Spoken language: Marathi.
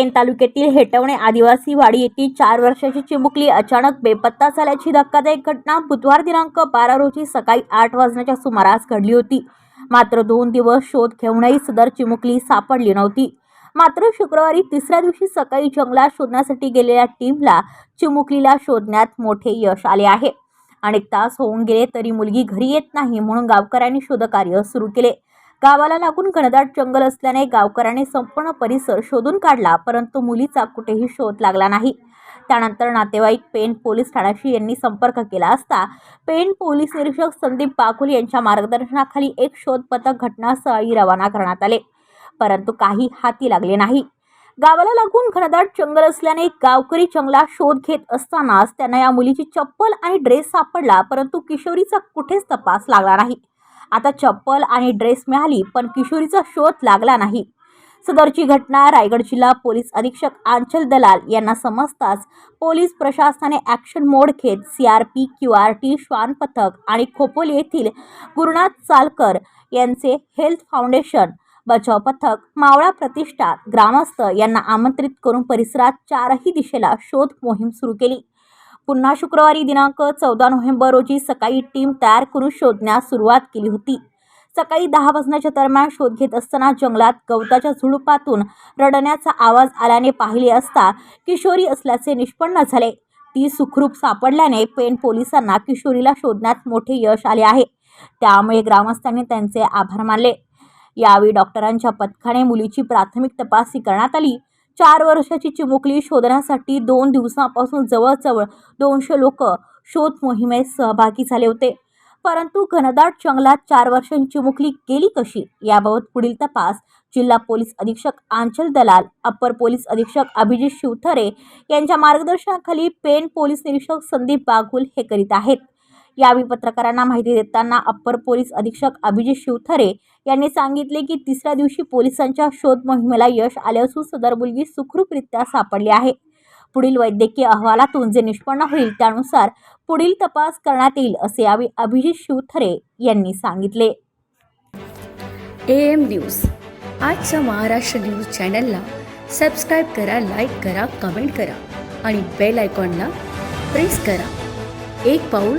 पेण तालुक्यातील हेटवणे आदिवासी वाडी येथील चार वर्षाची चिमुकली अचानक बेपत्ता झाल्याची धक्कादायक घटना बुधवार दिनांक बारा रोजी सकाळी आठ वाजण्याच्या सुमारास घडली होती. मात्र दोन दिवस शोध घेऊनही सदर चिमुकली सापडली नव्हती. मात्र शुक्रवारी तिसऱ्या दिवशी सकाळी जंगलात शोधण्यासाठी गेलेल्या टीमला चिमुकलीला शोधण्यात मोठे यश आले आहे. अनेक तास होऊन गेले तरी मुलगी घरी येत नाही म्हणून गावकऱ्यांनी शोधकार्य सुरू केले. गावाला लागून घनदाट जंगल असल्याने गावकऱ्यांनी संपूर्ण परिसर शोधून काढला परंतु मुलीचा कुठेही शोध लागला नाही. त्यानंतर नातेवाईक पेण पोलीस ठाण्याशी यांनी संपर्क केला असता पेण पोलीस निरीक्षक संदीप बाकुल यांच्या मार्गदर्शनाखाली एक शोध पथक घटनास्थळी रवाना करण्यात आले परंतु काही हाती लागले नाही. गावाला लागून घनदाट जंगल असल्याने गावकरी जंगलात शोध घेत असतानाच त्यांना या मुलीची चप्पल आणि ड्रेस सापडला परंतु किशोरीचा कुठेच तपास लागला नाही. आता चप्पल आणि ड्रेस मिळाली पण किशोरीचा शोध लागला नाही. सदरची घटना रायगड जिल्हा पोलीस अधीक्षक आंचल दलाल यांना समजताच पोलीस प्रशासनाने ॲक्शन मोड घेत C R P Q R T श्वान पथक आणि खोपोली येथील गुरुनाथ चालकर यांचे हेल्थ फाउंडेशन बचाव पथक मावळा प्रतिष्ठा ग्रामस्थ यांना आमंत्रित करून परिसरात चारही दिशेला शोध मोहीम सुरू केली. पुन्हा शुक्रवारी दिनांक चौदा नोव्हेंबर रोजी सकाळी टीम तयार करून शोधण्यास सुरुवात केली होती. सकाळी दहा वाजण्याच्या दरम्यान शोध घेत असताना जंगलात गवताच्या झुडुपातून रडण्याचा आवाज आल्याने पाहिले असता किशोरी असल्याचे निष्पन्न झाले. ती सुखरूप सापडल्याने पेण पोलिसांना किशोरीला शोधण्यात मोठे यश आले आहे. त्यामुळे ग्रामस्थांनी त्यांचे आभार मानले. यावेळी डॉक्टरांच्या पथकाने मुलीची प्राथमिक तपासणी करण्यात आली. चार वर्षाची चिमुकली शोधण्यासाठी दोन दिवसांपासून जवळजवळ दोनशे लोक शोध मोहिमेत सहभागी झाले होते. परंतु घनदाट जंगलात चार वर्षांची चिमुकली गेली कशी? याबाबत पुढील तपास जिल्हा पोलीस अधीक्षक आंचल दलाल अप्पर पोलीस अधीक्षक अभिजित शिवथरे यांच्या मार्गदर्शनाखाली पेन पोलीस निरीक्षक संदीप बागुल हे करीत आहेत. यावेळी पत्रकारांना माहिती देताना अप्पर पोलीस अधीक्षक अभिजित शिवथरे यांनी सांगितले की तिसऱ्या दिवशी पोलिसांच्या शोध मोहिमेला यश आले असून सदर मुलगी सुखरूपरित्या सापडली आहे. पुढील वैद्यकीय अहवालातून जे निष्पन्न होईल त्यानुसार पुढील तपास करण्यात येईल असे यावेळी अभिजित शिवथरे यांनी सांगितले. M news. आजच्या महाराष्ट्र न्यूज चॅनलला सबस्क्राईब करा लाईक करा कमेंट करा आणि बेल आयकॉनला प्रेस करा. एक पाऊल